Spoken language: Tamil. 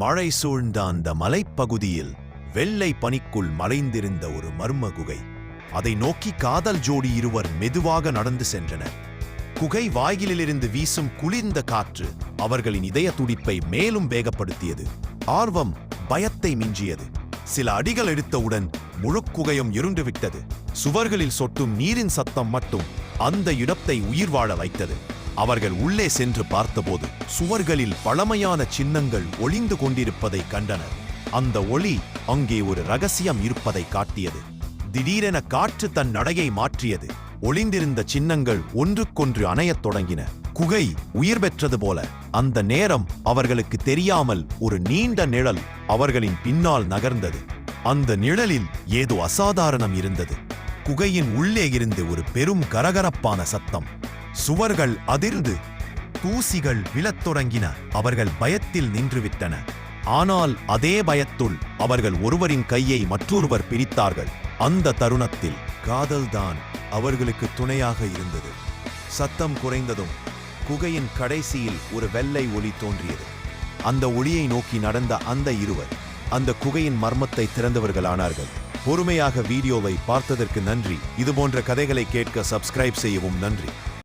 மழை சூழ்ந்த அந்த மலைப்பகுதியில் வெள்ளை பனிக்குள் மறைந்திருந்த ஒரு மர்ம குகை அதை நோக்கி காதல் ஜோடி இருவர் மெதுவாக நடந்து சென்றனர். குகை வாயிலிலிருந்து வீசும் குளிர்ந்த காற்று அவர்களின் இதய துடிப்பை மேலும் வேகப்படுத்தியது. ஆர்வம் பயத்தை மிஞ்சியது. சில அடிகள் எடுத்தவுடன் முழு குகையும் இருண்டுவிட்டது. சுவர்களில் சொட்டும் நீரின் சத்தம் மட்டும் அந்த இடத்தை உயிர் வாழ வைத்தது. அவர்கள் உள்ளே சென்று பார்த்தபோது சுவர்களில் பழமையான சின்னங்கள் ஒளிந்து கொண்டிருப்பதை கண்டனர். அந்த ஒளி அங்கே ஒரு ரகசியம் இருப்பதை காட்டியது. திடீரென காற்று தன் நடையை மாற்றியது. ஒளிந்திருந்த சின்னங்கள் ஒன்றுக்கொன்று அணையத் தொடங்கின. குகை உயிர் பெற்றது போல. அந்த நேரம் அவர்களுக்கு தெரியாமல் ஒரு நீண்ட நிழல் அவர்களின் பின்னால் நகர்ந்தது. அந்த நிழலில் ஏதோ அசாதாரணம் இருந்தது. குகையின் உள்ளே இருந்து ஒரு பெரும் கரகரப்பான சத்தம். சுவர்கள் அதிர்ந்து தூசிகள் விழத் தொடங்கின அவர்கள் பயத்தில் நின்றுவிட்டன. ஆனால் அதே பயத்துள் அவர்கள் ஒருவரின் கையை மற்றொருவர் பிரித்தார்கள். அந்த தருணத்தில் காதல்தான் அவர்களுக்கு துணையாக இருந்தது. சத்தம் குறைந்ததும் குகையின் கடைசியில் ஒரு வெள்ளை ஒளி தோன்றியது. அந்த ஒளியை நோக்கி நடந்த அந்த இருவர் அந்த குகையின் மர்மத்தை திறந்தவர்களானார்கள். பொறுமையாக வீடியோவை பார்த்ததற்கு நன்றி. இதுபோன்ற கதைகளை கேட்க சப்ஸ்கிரைப் செய்யவும் நன்றி.